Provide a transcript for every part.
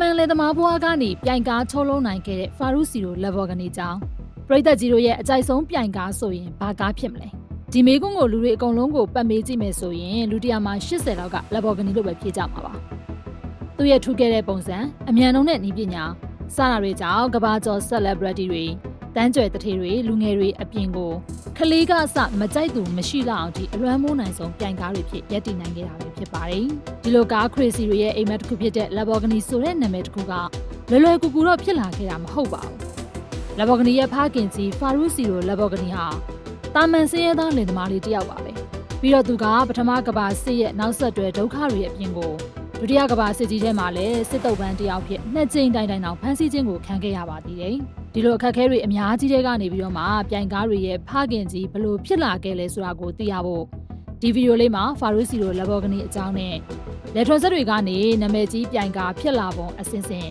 မန်လေသမားဘွားကနေပြိုင်ကားချိုးလုံးနိုင်ခဲ့တဲ့ဖာရုစီရိုလက်ဘော်ကနေကြောင်းပရိသတ်ကြီးတို့ရဲ့အကြိုက်ဆုံးပြိုင်ကားဆိုရင်ဘာကားဖြစ်မလဲဒီမေကွန်းကိုလူတွေအကုန်လုံးကိုပတ်မေးကြည့်မယ်ဆိုရင်လူတစ်ရာမှာ80လောက်ကလက်ဘော်ကနေလို့ပဲဖြေကြမှာပါသူရဲ့ထူးခဲ့တဲ့ပုံစံအမြန်နှုံတဲ့ဤပညာစတာတွေကြောင့်ကဘာကျော် celebrity တွေ တန်းကြွယ်တထေတွေလူငယ်တွေအပြင်ကိုခလေးကအစမကြိုက်သူမရှိလောက်အောင်ဒီအလွမ်းမိုးနိုင်ဆုံးပြိုင်ကားတွေဖြစ်ရပ်တည်နိုင်ခဲ့တာပဲဖြစ်ပါတယ်ဒီလိုကား crazy တွေရဲ့အိမ်မက်တစ်ခုဖြစ်တဲ့ Lamborghini ဆိုတဲ့နာမည်တစ်ခုကလွယ်လွယ်ကူကူတော့ဖြစ်လာခဲ့တာမဟုတ်ပါဘူး Lamborghini ရဲ့ဖခင်ကြီး Farusiro Lamborghini ဟာတာမန်စင်းရဲသားလင်သမားလေးတစ်ယောက်ပါပဲပြီးတော့သူကပထမကဘာစစ်ရဲ့နောက်ဆက်တွဲဒုက္ခတွေရဲ့အပြင်ကိုဒုတိယကဘာစစ်ကြီးထဲမှာလည်းစစ်တုပ်ပန်းတစ်ယောက်ဖြစ်နှစ်ကြိမ်တိုင်တိုင်အောင်ဖမ်းဆီးခြင်းကိုခံခဲ့ရပါသေးတယ် ဒီလိုအခက်အခဲတွေအများကြီးတွေကနေပြီးတော့မှပြိုင်ကားတွေရဲ့ဖခင်ကြီးဘလို့ဖြစ်လာခဲ့လဲဆိုတာကိုသိရဖို့ဒီဗီဒီယိုလေးမှာ Farusiro Lamborghini အကြောင်းနဲ့လက်ထွန်ဆက်တွေကနေနာမည်ကြီးပြိုင်ကားဖြစ်လာပုံအစဉ်စဉ်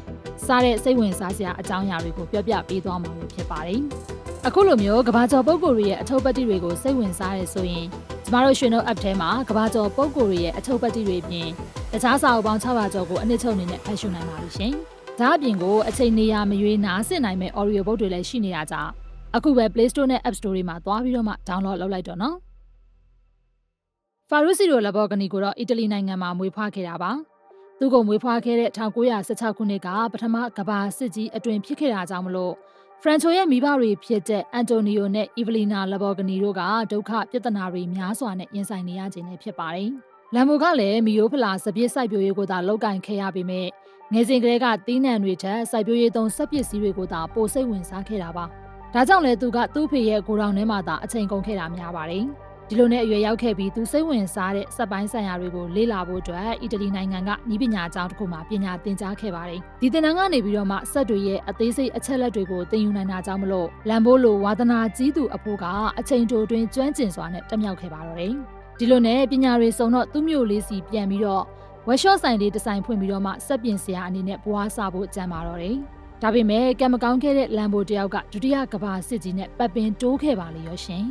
စားတဲ့စိတ်ဝင်စားစရာအကြောင်းအရာတွေကိုပြောပြပေးသွားမှာဖြစ်ပါတယ်။အခုလိုမျိုးကဘာကျော်ပုံကိုယ်တွေရဲ့အထုပ်ပတ်တိတွေကိုစိတ်ဝင်စားရဲဆိုရင်ကျမတို့ရွှေနှုတ် app ထဲမှာကဘာကျော်ပုံကိုယ်တွေရဲ့အထုပ်ပတ်တိတွေပြင်တခြားစာအုပ်ပေါင်း600ကျော်ကိုအနှစ်ချုပ်အနေနဲ့ဖတ်ရှုနိုင်ပါပြီရှင်။ ဒါအပြင်ကိုအချိန်နေရမရွေးနားဆင်နိုင်မဲ့ audio book တွေလည်းရှိနေတာကြောင့်အခုပဲ Play Store နဲ့ App Store တွေမှာသွားပြီးတော့မှ download လုပ်လိုက်တော့နော်။ဖာရုစီရိုလဘော်ဂနီကိုတော့အီတလီနိုင်ငံမှာမွေးဖွားခဲ့တာပါ။သူကမွေးဖွားခဲ့တဲ့1916ခုနှစ်ကပထမကမ္ဘာစစ်ကြီးအတွင်ဖြစ်ခဲ့တာကြောင့်မလို့ဖရန်ချိုရဲ့မိဘတွေဖြစ်တဲ့အန်တိုနီယိုနဲ့အီဗလီနာလဘော်ဂနီတို့ကဒုက္ခပြဿနာတွေများစွာနဲ့ရင်ဆိုင်နေရခြင်းလည်းဖြစ်ပါတယ်။လမ်ဘိုကလည်းမီယိုဖလာစပြစ်စိုက်ပျိုးရေးကိုသာလောက်ကင်ခဲ့ရပေမဲ့ ငယ်စဉ်ကလေးကတီးနှံတွေထက်စိုက်ပျိုးရေးသုံးစက်ပစ္စည်းတွေကိုသာပိုစိတ်ဝင်စားခဲ့တာပါ။ဒါကြောင့်လည်းသူကသူ့ဖေရဲ့ကိုယ်တော်ထဲမှာသာအချိန်ကုန်ခဲ့တာများပါတယ်။ဒီလိုနဲ့အရွယ်ရောက်ခဲ့ပြီးသူစိတ်ဝင်စားတဲ့စက်ပိုင်းဆိုင်ရာတွေကိုလေ့လာဖို့အတွက်အီတလီနိုင်ငံကဤပညာကျောင်းတစ်ခုမှာပညာသင်ကြားခဲ့ပါတယ်။ဒီသင်တန်းကနေပြီးတော့မှစက်တွေရဲ့အသေးစိတ်အချက်လက်တွေကိုသင်ယူနိုင်တာကြောင့်မလို့လမ်ဘိုလိုဝါသနာကြီးသူအဖိုးကအချိန်တိုတွင်ကျွမ်းကျင်စွာနဲ့တက်မြောက်ခဲ့ပါတော့တယ်။ဒီလိုနဲ့ပညာတွေစုံတော့သူ့မျိုးလေးစီပြန်ပြီးတော့ ဝက်ရှော့ဆိုင်လေးတစ်ဆိုင်ဖွင့်ပြီးတော့မှစက်ပြင်ဆရာအနေနဲ့ဘွားစားဖို့ကြံပါတော့တယ်။ဒါပေမဲ့ကံမကောင်းခဲ့တဲ့လမ်ဘိုတယောက်ကဒုတိယကမ္ဘာစစ်ကြီးနဲ့ပတ်ပင်တိုးခဲ့ပါလေရောရှင်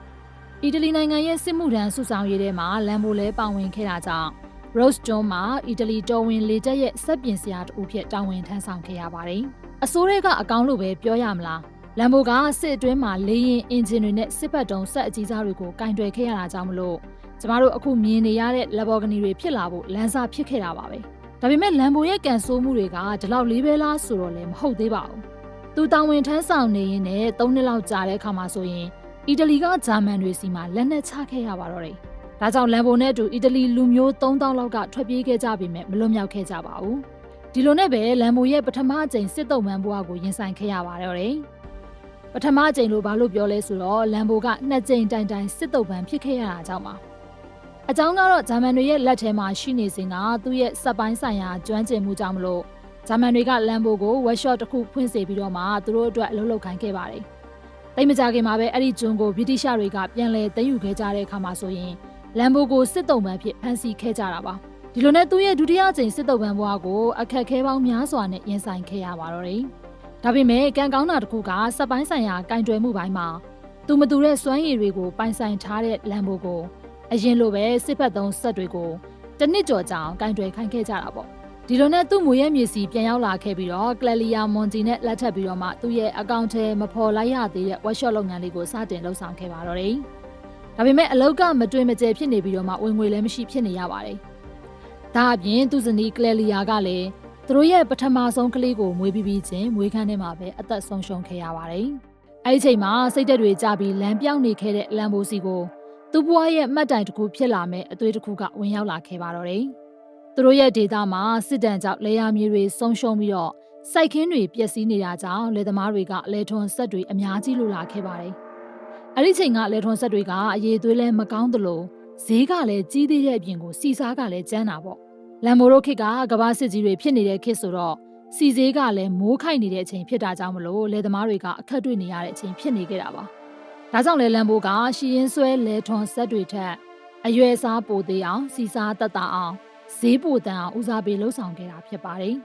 ။အီတလီနိုင်ငံရဲ့စစ်မှုထမ်းစုဆောင်ရေးထဲမှာလမ်ဘိုလဲပါဝင်ခဲ့တာကြောင့် Rose John မှာအီတလီတော်ဝင်လေတပ်ရဲ့စက်ပြင်စရာတူဖြစ်တာဝန်ထမ်းဆောင်ခဲ့ရပါတယ်။အစိုးရကအကောင်းလို့ပဲပြောရမလား။လမ်ဘိုကစစ်အတွင်းမှာလေရင်အင်ဂျင်တွေနဲ့စစ်ဘက်တုံးဆက်အကြီးစားတွေကိုကင်တွယ်ခဲ့ရတာကြောင့်မလို့ ကျမတို့အခုမြင်နေရတဲ့လက်ဘော်ဂနီတွေဖြစ်လာဖို့လမ်းစာဖြစ်ခဲ့တာပါပဲ။ဒါပေမဲ့လမ်ဘိုရဲ့ကန်ဆိုးမှုတွေကဒီလောက်လေးပဲလားဆိုတော့လည်းမဟုတ်သေးပါဘူး။သူတာဝန်ထမ်းဆောင်နေရင်လည်း၃နှစ်လောက်ကြာတဲ့အခါမှာဆိုရင်အီတလီကဂျာမန်တွေစီမှာလက်နက်ချခဲ့ရပါတော့တယ်။ဒါကြောင့်လမ်ဘိုနဲ့အတူအီတလီလူမျိုး3000လောက်ကထွက်ပြေးခဲ့ကြပေမဲ့မလွတ်မြောက်ခဲ့ကြပါဘူး။ဒီလိုနဲ့ပဲလမ်ဘိုရဲ့ပထမအကြိမ်စစ်တုံးမှန်ဘွားကိုရင်ဆိုင်ခဲ့ရပါတော့တယ်။ပထမအကြိမ်လို့ဘာလို့ပြောလဲဆိုတော့လမ်ဘိုကနှစ်ကြိမ်တိုင်တိုင်စစ်တုံးမှန်ဖြစ်ခဲ့ရတာကြောင့်ပါ။ အကြောင်းကတော့ဂျာမန်တွေရဲ့လက်ထဲမှာရှိနေစဉ်ကသူ့ရဲ့စက်ပိုင်းဆိုင်ရာကျွမ်းကျင်မှုကြောင့်မလို့ဂျာမန်တွေကလမ်ဘိုကိုဝက်ရှော့တစ်ခုဖွင့်စေပြီးတော့မှသူတို့အတွက်အလုပ်လုပ်ခိုင်းခဲ့ပါတယ်။တိတ်မကြခင်မှာပဲအဲ့ဒီဂျွန်ကိုဗြိတိရှတွေကပြန်လည်သိမ်းယူခဲ့ကြတဲ့အခါမှာဆိုရင်လမ်ဘိုကိုစစ်တုံးပန်းဖြစ်ဖမ်းဆီးခဲ့ကြတာပါဒီလိုနဲ့သူ့ရဲ့ဒုတိယကြိမ်စစ်တုံးပန်းဘွားကိုအခက်ခဲပေါင်းများစွာနဲ့ရင်ဆိုင်ခဲ့ရပါတော့တယ်ဒါပေမဲ့ကံကောင်းတာတစ်ခုကစက်ပိုင်းဆိုင်ရာကင်တွယ်မှုပိုင်းမှာသူမတူတဲ့စွမ်းရည်တွေကိုပိုင်ဆိုင်ထားတဲ့လမ်ဘိုကို အရင်လိုပဲစစ်ဖက်သုံးစက်တွေကိုတနစ်ကျော်ကြောင်ကင်တွယ်ခိုင်းခဲ့ကြတာပေါ့ဒီလိုနဲ့သူ့မူရဲ့မြေစီပြန်ရောက်လာခဲ့ပြီးတော့ကလလီယာမွန်ဂျီနဲ့လက်ထပ်ပြီးတော့မှသူ့ရဲ့အကောင့်ထဲမဖော်လိုက်ရသေးတဲ့ workshop လုပ်ငန်းလေးကိုစတင်လှုပ်ဆောင်ခဲ့ပါတော့တယ်။ဒါပေမဲ့အလောက်ကမတွင်မကျယ်ဖြစ်နေပြီးတော့မှဝင်ငွေလည်းမရှိဖြစ်နေရပါတယ်။ဒါအပြင်သူ့ဇနီးကလလီယာကလည်းသူတို့ရဲ့ပထမဆုံးကလေးကိုမွေးပြီးပြီးချင်းမွေးခန်းထဲမှာပဲအသက်ဆုံးရှုံးခဲ့ရပါတယ်။အဲဒီချိန်မှာစိတ်သက်တွေကြပြီးလမ်းပြောင်းနေခဲ့တဲ့လမ်ဘိုစီကို သူ့ဘွားရဲ့မှတ်တိုင်တစ်ခုဖြစ်လာမဲ့အသွေးတစ်ခုကဝင်ရောက်လာခဲ့ပါတော့တယ်။သူတို့ရဲ့ဒေသမှာစစ်တမ်းကြောင့်လေယာမြေတွေဆုံးရှုံးပြီးတော့စိုက်ခင်းတွေပျက်စီးနေတာကြောင့်လယ်သမားတွေကလယ်ထွန်ဆက်တွေအများကြီးလိုလာခဲ့ပါတယ်။အဲ့ဒီချိန်ကလယ်ထွန်ဆက်တွေကအရေးသွေးလဲမကောင်းသလိုဈေးကလည်းကြီးသေးတဲ့အပြင်ကိုစီစားကလည်းကျန်းတာပေါ့။လမ်ဘိုရိုခေတ်ကကဘာစစ်ကြီးတွေဖြစ်နေတဲ့ခေတ်ဆိုတော့စီဈေးကလည်းမိုးခိုက်နေတဲ့အချိန်ဖြစ်တာကြောင့်မလို့လယ်သမားတွေကအခက်တွေ့နေရတဲ့အချိန်ဖြစ်နေခဲ့တာပါ။ ဒါကြောင့်လေလမ်ဘိုကရှီရင်ဆွဲလယ်ထွန်ဆက်တွေထက်အရွယ်စားပိုသေးအောင်စီစားတက်တာအောင်ဈေးပိုတန်အောင်ဦးစားပေးလှုပ်ဆောင်ခဲ့တာဖြစ်ပါတယ်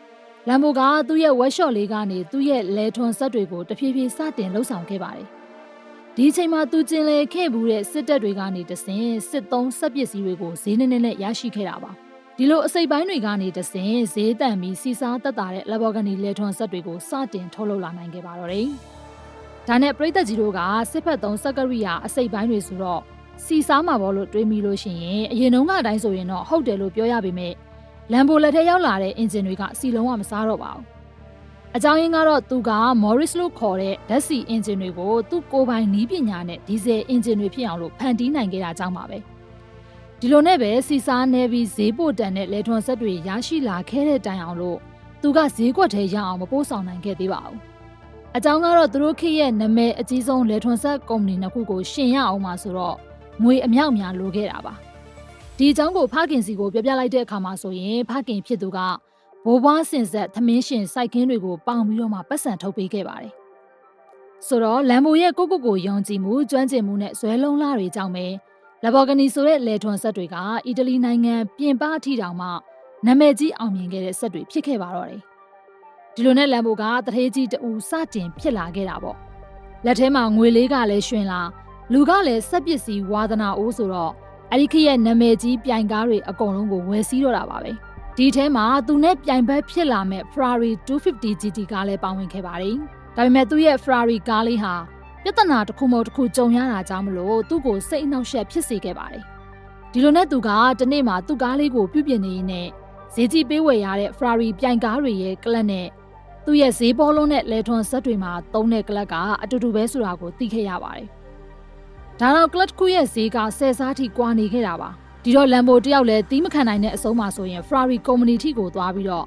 ။လမ်ဘိုကသူ့ရဲ့ workshop လေးကနေသူ့ရဲ့လဲထွန်ဆက်တွေကိုတဖြည်းဖြည်းစတင်လှုပ်ဆောင်ခဲ့ပါတယ်။ဒီအချိန်မှာသူကျင်လည်ခဲ့ဘူးတဲ့စစ်တပ်တွေကနေတဆင်စစ်သုံးစက်ပစ္စည်းတွေကိုဈေးနှင်းနဲ့ရရှိခဲ့တာပါ။ဒီလိုအစိပ်ပိုင်းတွေကနေတဆင်ဈေးတန်ပြီးစီစားတက်တာတဲ့ Lamborghini လေထွန်ဆက်တွေကိုစတင်ထုတ်လုပ်လာနိုင်ခဲ့ပါတော့တယ်။ ဒါနဲ့ပြည်သက်ကြီးတို့ကစစ်ဖက်သုံးစက်ကရိယာအစိပ်ပိုင်းတွေဆိုတော့စီစားမှာပေါ့လို့တွေးမိလို့ရှိရင်အရင်တုန်းကအတိုင်းဆိုရင်တော့ဟုတ်တယ်လို့ပြောရပေမဲ့လမ်ဘိုလက်ထဲရောက်လာတဲ့အင်ဂျင်တွေကစီလုံးဝမစားတော့ပါဘူး။အကြောင်းရင်းကတော့သူက Morris လို့ခေါ်တဲ့ဓာတ်ဆီအင်ဂျင်တွေကိုသူ့ကိုယ်ပိုင်နီးပညာနဲ့ဒီဇယ်အင်ဂျင်တွေဖြစ်အောင်လို့ဖန်တီးနိုင်ခဲ့တာကြောင့်ပါပဲ။ဒီလိုနဲ့ပဲစီစားနေပြီးဈေးပို့တန်တဲ့လေထွန်ဆက်တွေရရှိလာခဲ့တဲ့တိုင်အောင်လို့သူကဈေးကွက်ထဲရအောင်မပို့ဆောင်နိုင်ခဲ့သေးပါဘူး။ အကြောင်းကတော့သူတို့ခေတ်ရဲ့နာမည်အကြီးဆုံးလေထွန်ဆက်ကုမ္ပဏီနှစ်ခုကိုရှင်ရအောင်မှာဆိုတော့ငွေအမြောက်များလိုခဲ့တာပါဒီအကြောင်းကိုဖခင်စီကိုပြောပြလိုက်တဲ့အခါမှာဆိုရင်ဖခင်ဖြစ်သူကဘိုးဘွားစင်ဆက်သမင်းရှင်စိုက်ခင်းတွေကိုပေါင်ပြီးတော့မှပတ်စံထုတ်ပေးခဲ့ပါတယ်ဆိုတော့လမ်ဘိုရဲ့ကိုကိုကိုယုံကြည်မှုကျွမ်းကျင်မှုနဲ့ဇွဲလုံးလာတွေကြောင့်ပဲလဘော်ဂနီဆိုတဲ့လေထွန်ဆက်တွေကအီတလီနိုင်ငံပြင်ပအထိတောင်မှနာမည်ကြီးအောင်မြင်ခဲ့တဲ့ဆက်တွေဖြစ်ခဲ့ပါတော့တယ် ဒီလိုနဲ့လမ်ဘိုကတထေးကြီးတူစတင်ဖြစ်လာခဲ့တာပေါ့လက်ထဲမှာငွေလေးကလည်းရှင်လာလူကလည်းစက်ပစ္စည်းဝါသနာအိုးဆိုတော့အဲ့ဒီခေတ်ရဲ့နာမည်ကြီးပြိုင်ကားတွေအကုန်လုံးကိုဝယ်စည်းတော့တာပါပဲဒီထဲမှာသူနဲ့ပြိုင်ဘက်ဖြစ်လာမဲ့ Ferrari 250 GT ကားလည်းပါဝင်ခဲ့ပါတယ်ဒါပေမဲ့သူ့ရဲ့ Ferrari ကားလေးဟာပြဿနာတစ်ခုမဟုတ်တစ်ခုကြုံရတာကြောင့်မလို့သူ့ကိုစိတ်အနှောက်အယှက်ဖြစ်စေခဲ့ပါတယ်ဒီလိုနဲ့သူကတနေ့မှသူ့ကားလေးကိုပြုပြင်နေရင်းနဲ့ဈေးကြီးပေးဝယ်ရတဲ့ Ferrari ပြိုင်ကားတွေရဲ့ကလပ်နဲ့ သူ့ရဲ့ဈေးဘောလုံးနဲ့လေထွန်ဆက်တွေမှာသုံးတဲ့ကလပ်ကအတူတူပဲဆိုတာကိုသိခဲ့ရပါတယ်ဒါတော့ clutch ခုရဲ့ဈေးကဆယ်စားထိကွာနေခဲ့တာပါဒီတော့လမ်ဘိုတယောက်လည်းတီးမခံနိုင်တဲ့အဆုံးမှာဆိုရင် Ferrari ကုမ္ပဏီထိကိုသွားပြီးတော့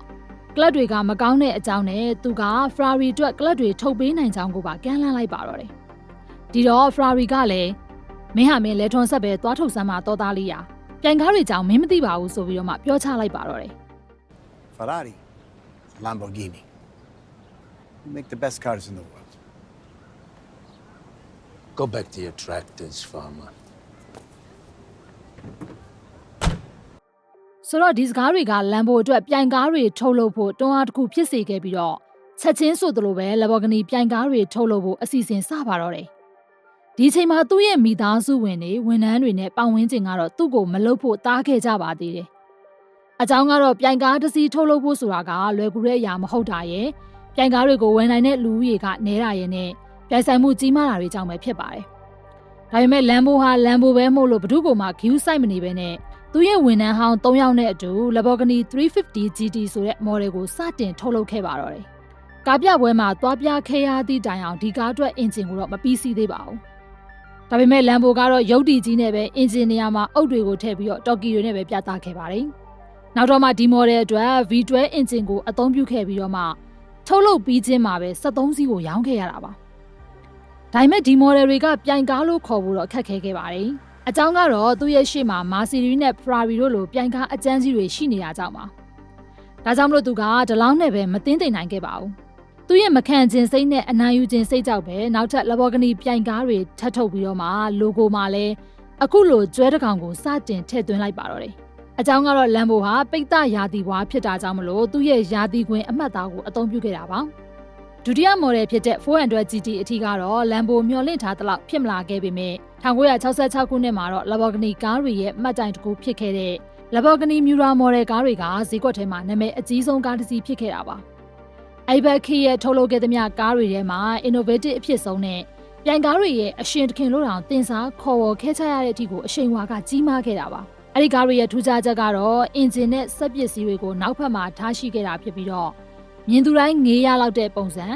ကလပ်တွေကမကောင်းတဲ့အကြောင်းနဲ့သူက Ferrari အတွက်ကလပ်တွေထုတ်ပေးနိုင်ကြောင်းကိုပါကမ်းလှမ်းလိုက်ပါတော့တယ်ဒီတော့ Ferrari ကလည်းမင်းဟာမင်းလဲထွန်ဆက်ပဲသွားထုတ်စမ်းမှာတော်သားလေးရာပြိုင်ကားတွေကြောင့်မင်းမသိပါဘူးဆိုပြီးတော့မှပြောချလိုက်ပါတော့တယ် Ferrari, Lamborghini. You make the best cars in the world. Go back to your tractors, farmer. ဆိုတော့ဒီစကားတွေကလမ်ဘိုအတွက်ပြိုင်ကားတွေထုတ်လုပ်ဖို့တွန်းအားတစ်ခုဖြစ်စေခဲ့ပြီးတော့ချက်ချင်းဆိုသလိုပဲလဘော်ဂနီပြိုင်ကားတွေထုတ်လုပ်ဖို့အစီအစဉ်စပါတော့တယ်။ဒီအချိန်မှာသူ့ရဲ့မိသားစုဝင်တွေဝန်ထမ်းတွေနဲ့ပတ်ဝန်းကျင်ကတော့သူ့ကိုမလုပ်ဖို့တားခဲ့ကြပါသေးတယ်။အကြောင်းကတော့ပြိုင်ကားတစ်စီးထုတ်လုပ်ဖို့ဆိုတာကလွယ်ကူတဲ့အရာမဟုတ်တာရဲ့။ ပြိုင်ကားတွေကိုဝန်နိုင်တဲ့လူဦးရေကနဲတာရဲ့နဲ့ပြိုင်ဆိုင်မှုကြီးမားတာတွေကြောင့်ပဲဖြစ်ပါတယ်။ဒါပေမဲ့လမ်ဘိုဟာလမ်ဘိုပဲမို့လို့ဘ누구မှဂယူးဆိုင်မနေပဲနဲ့သူ့ရဲ့ဝန်ထမ်းဟောင်း၃ယောက်နဲ့အတူ Lamborghini 350 GT ဆိုတဲ့ model ကိုစတင်ထုတ်လုပ်ခဲ့ပါတော့တယ်။ကားပြပွဲမှာသွားပြခဲ့ရသည့်တိုင်အောင်ဒီကားအတွက်အင်ဂျင်ကိုတော့မပြီးစီးသေးပါဘူး။ဒါပေမဲ့ Lambo ကတော့ရုပ်တည်ကြီးနဲ့ပဲအင်ဂျင်နေရာမှာအုပ်တွေကိုထည့်ပြီးတော့တော်ကီတွေနဲ့ပဲပြသခဲ့ပါတယ်။နောက်တော့မှဒီ model အတွက် V12 အင်ဂျင်ကိုအသုံးပြုခဲ့ပြီးတော့မှ ထုတ်လုပ်ပြီးချင်းမှာပဲ73စီးကိုရောင်းခဲ့ရတာပါ။ဒါပေမဲ့ဒီ model တွေကပြိုင်ကားလို့ခေါ်ဖို့တော့ခက်ခဲခဲ့ပါတယ်။အကြောင်းကတော့သူ့ရဲ့ရှေ့မှာ Mercedes နဲ့ Ferrari တို့လိုပြိုင်ကားအကျန်းကြီးတွေရှိနေတာကြောင့်ပါ။ဒါကြောင့်မလို့သူကဒလောင်းနဲ့ပဲမသိမ့်သိမ့်နိုင်ခဲ့ပါဘူး။သူ့ရဲ့မခံခြင်းစိတ်နဲ့အနိုင်ယူခြင်းစိတ်ကြောင့်ပဲနောက်ထပ် Lamborghini ပြိုင်ကားတွေထပ်ထုတ်ပြီးတော့မှ logo မှာလည်းအခုလိုကျွဲတစ်ကောင်ကိုစတင်ထည့်သွင်းလိုက်ပါတော့တယ်။ အကြောင်းကတော့ Lambo ဟာပိတ်တရာသီဝါဖြစ်တာကြောင့်မလို့သူ့ရဲ့ရာသီခွင်အမှတ်သားကိုအသုံးပြုခဲ့တာပါ။ဒုတိယ model ဖြစ်တဲ့ 400 GT အထိကတော့ Lambo မျှော်လင့်ထားသလောက်ဖြစ်မလာခဲ့ပေမဲ့1966ခုနှစ်မှာတော့ Lamborghini ကားတွေရဲ့မှတ်တိုင်တစ်ခုဖြစ်ခဲ့တဲ့ Lamborghini Miura model ကားတွေကဈေးကွက်ထဲမှာနာမည်အကြီးဆုံးကားတစ်စီးဖြစ်ခဲ့တာပါ။အိဘက်ခေရဲ့ထုတ်လုပ်ခဲ့သမျှကားတွေထဲမှာ innovative အဖြစ်ဆုံးနဲ့ပြိုင်ကားတွေရဲ့အရှင်တခင်လို့တောင်တင်စားခေါ်ဝေါ်ခဲချရတဲ့အထိကိုအရှိန်အဝါကကြီးမားခဲ့တာပါ။ အဲဒီကားတွေရဲ့ထူးခြားချက်ကတော့အင်ဂျင်နဲ့စက်ပစ္စည်းတွေကိုနောက်ဘက်မှာထားရှိခဲ့တာဖြစ်ပြီးတော့မြင်သူတိုင်းငေးရလောက်တဲ့ပုံစံ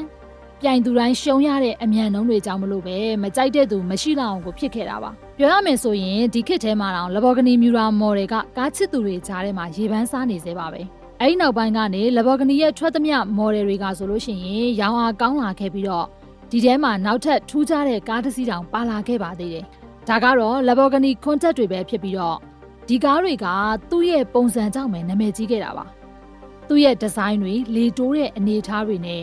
ပြိုင်သူတိုင်းရှုံးရတဲ့အမြန်နှုံးတွေကြောင့်မလို့ပဲမကြိုက်တဲ့သူမရှိလောက်အောင်ကိုဖြစ်ခဲ့တာပါပြောရမယ်ဆိုရင်ဒီခေတ်ထဲမှာတော့ Lamborghini Miura model ကကားချစ်သူတွေကြားထဲမှာရေပန်းစားနေသေးပါပဲအဲဒီနောက်ပိုင်းကနေ Lamborghini ရဲ့ထွက်သမျှ model တွေကဆိုလို့ရှိရင်ရောင်းအားကောင်းလာခဲ့ပြီးတော့ဒီထဲမှာနောက်ထပ်ထူးခြားတဲ့ကားတစ်စီးတောင်ပါလာခဲ့ပါသေးတယ်ဒါကတော့ Lamborghini Countach တွေပဲဖြစ်ပြီးတော့ ဒီကားတွေကသူ့ရဲ့ပုံစံကြောင့်ပဲနာမည်ကြီးခဲ့တာပါသူ့ရဲ့ဒီဇိုင်းတွေလေတိုးတဲ့အနေအထားတွေနဲ့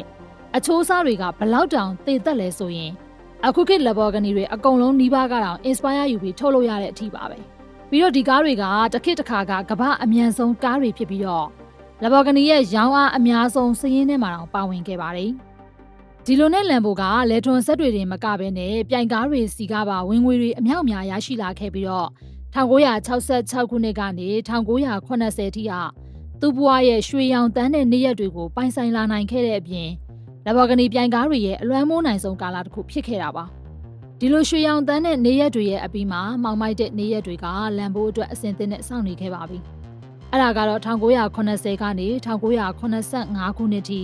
အချိုးအစားတွေကဘလောက်တောင်သေသက်လဲဆိုရင်အခုခေတ် Lamborghini တွေအကုန်လုံးနီးပါးကတောင် inspire ယူပြီးထုတ်လို့ရတဲ့အထိပါပဲပြီးတော့ဒီကားတွေကတစ်ခေတ်တစ်ခါကကမ္ဘာအမြန်ဆုံးကားတွေဖြစ်ပြီးတော့ Lamborghini ရဲ့ရောင်းအားအများဆုံးစည်ရင်းထဲမှာတောင်ပါဝင်ခဲ့ပါတယ်ဒီလိုနဲ့ Lambo ကလေထွန်ဆက်တွေတင်မကဘဲနဲ့ပြိုင်ကားတွေစီကပါဝင်ငွေတွေအမြောက်အများရရှိလာခဲ့ပြီးတော့ 1966ခုနှစ်ကနေ1980ထိဟာသူ့ဘဝရဲ့ရွှေရောင်တန်းတဲ့နေ့ရက်တွေကိုပိုင်ဆိုင်လာနိုင်ခဲ့တဲ့အပြင်လဘော်ဂနီပြိုင်ကားတွေရဲ့အလွမ်းမိုးနိုင်ဆုံးကာလတစ်ခုဖြစ်ခဲ့တာပါဒီလိုရွှေရောင်တန်းတဲ့နေ့ရက်တွေရဲ့အပြီးမှာမောင်မိုက်တဲ့နေ့ရက်တွေကလမ်ဘိုအတွက်အဆင်သင့်နဲ့စောင့်နေခဲ့ပါပြီအဲ့ဒါကတော့1980ကနေ1985ခုနှစ်ထိ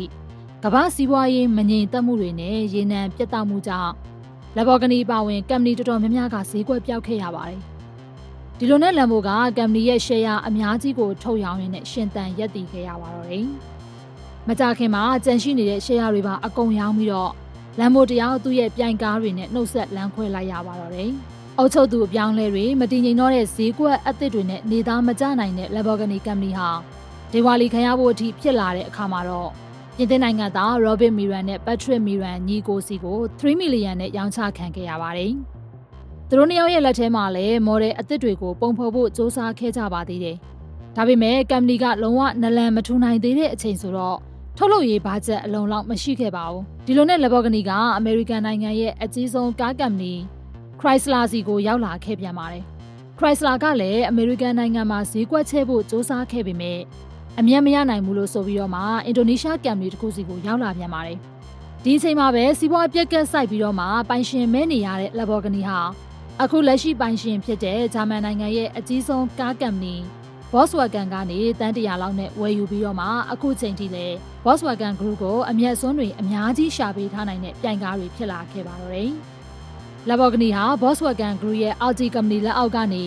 ကမ္ဘာစီးပွားရေးမငြိမ်သက်မှုတွေနဲ့ရေနံပြတ်တောက်မှုကြောင့်လဘော်ဂနီပါဝင်ကမ်ပဏီတော်တော်များများကဈေးကွက်ပြောက်ခဲ့ရပါတယ် ဒီလိုနဲ့လမ်ဘိုကကမ်ပဏီရဲ့ရှယ်ယာအများကြီးကိုထုတ်ရောင်းရင်းနဲ့ရှင်သန်ရပ်တည်ခဲ့ရပါတော့တယ်မကြခင်မှာကြန့်ရှိနေတဲ့ရှယ်ယာတွေပါအကုန်ရောင်းပြီးတော့လမ်ဘိုတယောက်သူ့ရဲ့ပြိုင်ကားတွေနဲ့နှုတ်ဆက်လမ်းခွဲလိုက်ရပါတော့တယ်အုတ်ချုပ်သူအပြောင်းလဲတွေမတည်ငြိမ်တော့တဲ့ဈေးကွက်အသစ်တွေနဲ့နေသားမကျနိုင်တဲ့ Lamborghini Company ဟာဒေဝါလီခံရဖို့အထိဖြစ်လာတဲ့အခါမှာတော့ပြင်သစ်နိုင်ငံသား Robin Miran နဲ့ Patrick Miran ညီကိုစီကို3 million နဲ့ရောင်းချခံခဲ့ရပါတယ်။ သူတို့နှစ်ယောက်ရဲ့လက်ထဲမှာလည်းမော်ဒယ်အသစ်တွေကိုပုံဖော်ဖို့စူးစမ်းခဲ့ကြပါသေးတယ်။ဒါပေမဲ့ကမ္ပဏီကလုံးဝနလန်မထူနိုင်သေးတဲ့အချိန်ဆိုတော့ထုတ်လုပ်ရေးဘတ်ဂျက်အလုံလောက်မရှိခဲ့ပါဘူး။ဒီလိုနဲ့လက်ဘောကဏီကအမေရိကန်နိုင်ငံရဲ့အကြီးဆုံးကားကမ္ပဏီ Chrysler စီကိုရောက်လာခဲ့ပြန်ပါတယ်။ Chrysler ကလည်းအမေရိကန်နိုင်ငံမှာဈေးကွက်ချဲ့ဖို့စူးစမ်းခဲ့ပေမဲ့အမြတ်မရနိုင်ဘူးလို့ဆိုပြီးတော့မှအင်ဒိုနီးရှားကမ္ပဏီတစ်ခုစီကိုရောက်လာပြန်ပါတယ်။ဒီအချိန်မှာပဲစီးပွားပြက်ကက်ဆိုင်ပြီးတော့မှပိုင်ရှင်မဲနေရတဲ့လက်ဘောကဏီဟာ အခုလက်ရှိပိုင်ရှင်ဖြစ်တဲ့ဂျာမန်နိုင်ငံရဲ့အကြီးဆုံးကားကုမ္ပဏီ Volkswagen ကနေတန်းတရာလောက်နဲ့ဝယ်ယူပြီးတော့မှအခုချိန်ထိလည်း Volkswagen Group ကိုအမျက်စွန်းတွေအများကြီးရှာပေးထားနိုင်တဲ့ပြိုင်ကားတွေဖြစ်လာခဲ့ပါတော့တယ်။ Lamborghini ဟာ Volkswagen Group ရဲ့ Audi ကုမ္ပဏီလက်အောက်ကနေ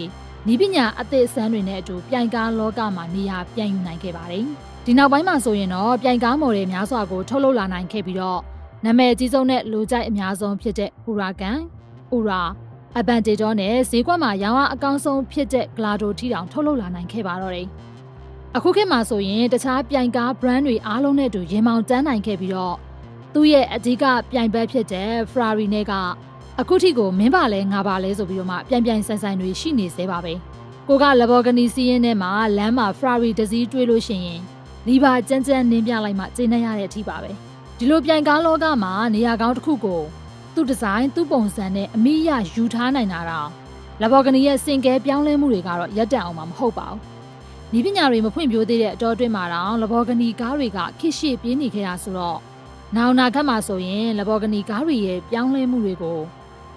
နီးပညာအသစ်အစမ်းတွေနဲ့အတူပြိုင်ကားလောကမှာနေရာပြိုင်ယူနိုင်ခဲ့ပါတယ်။ဒီနောက်ပိုင်းမှာဆိုရင်တော့ပြိုင်ကားမော်ဒယ်များစွာကိုထုတ်လုပ်လာနိုင်ခဲ့ပြီးတော့နာမည်အကြီးဆုံးနဲ့လူကြိုက်အများဆုံးဖြစ်တဲ့ Huracan, Ura, Aventador နဲ့ဈေးကွက်မှာရောင်းအားအကောင်းဆုံးဖြစ်တဲ့ Glado ထီတောင်ထုတ်လုပ်လာနိုင်ခဲ့ပါတော့တယ်။အခုခေတ်မှာဆိုရင်တခြားပြိုင်ကား brand တွေအားလုံးနဲ့အတူရင်မောင်တန်းနိုင်ခဲ့ပြီးတော့သူ့ရဲ့အဓိကပြိုင်ဘက်ဖြစ်တဲ့ Ferrari နဲ့ကအခုထိကိုမင်းပါလဲငါပါလဲဆိုပြီးတော့မှပြိုင်ပြိုင်ဆိုင်ဆိုင်တွေရှိနေသေးပါပဲကိုက Lamborghini စီးရင်ထဲမှာလမ်းမှာ Ferrari တစ်စီးတွေ့လို့ရှိရင်လီဘာကြမ်းကြမ်းနင်းပြလိုက်မှကျင်းနေရတဲ့အထိပါပဲဒီလိုပြိုင်ကားလောကမှာနေရာကောင်းတစ်ခုကို သူ့ဒီဇိုင်းသူ့ပုံစံနဲ့အမိအယယူထားနိုင်တာတော့ Lamborghini ရဲ့စင်ကဲပြောင်းလဲမှုတွေကတော့ရပ်တန့်အောင်မှာမဟုတ်ပါဘူး။ဤပညာတွေမဖွံ့ဖြိုးသေးတဲ့အတော်အတွင်းမှာတော့ Lamborghini ကားတွေကခစ်ရှေ့ပြေးနေခဲ့တာဆိုတော့နောင်နာခတ်မှာဆိုရင် Lamborghini ကားတွေရဲ့ပြောင်းလဲမှုတွေကို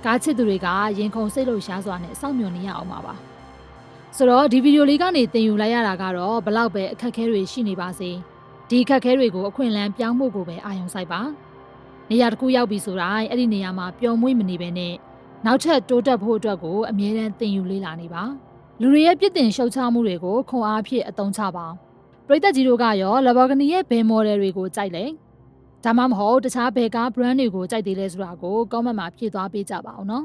ကားချစ်သူတွေကရင်ခုန်စိတ်လှုပ်ရှားစွာနဲ့စောင့်မျှော်နေရအောင်ပါပါ။ဆိုတော့ဒီဗီဒီယိုလေးကနေသင်ယူလိုက်ရတာကတော့ဘလောက်ပဲအခက်အခဲတွေရှိနေပါစေဒီအခက်အခဲတွေကိုအခွင့်အလမ်းပြောင်းဖို့ကိုပဲအာရုံစိုက်ပါ။ နေရာတစ်ခုရောက်ပြီဆိုတိုင်းအဲ့ဒီနေရာမှာပျော်မွေ့မနေပဲနဲ့နောက်ထပ်တိုးတက်ဖို့အတွက်ကိုအမြဲတမ်းသင်ယူလေ့လာနေပါလူတွေရဲ့ပြစ်တင်ရှုတ်ချမှုတွေကိုခွန်အားဖြင့်အသုံးချပါပရိသတ်ကြီးတို့ကရော Lamborghini ရဲ့ဘယ် model တွေကိုကြိုက်လဲဒါမှမဟုတ်တခြားဘယ်ကား brand တွေကိုကြိုက်သေးလဲဆိုတာကို comment မှာဖြည့်သွားပေးကြပါအောင်နော်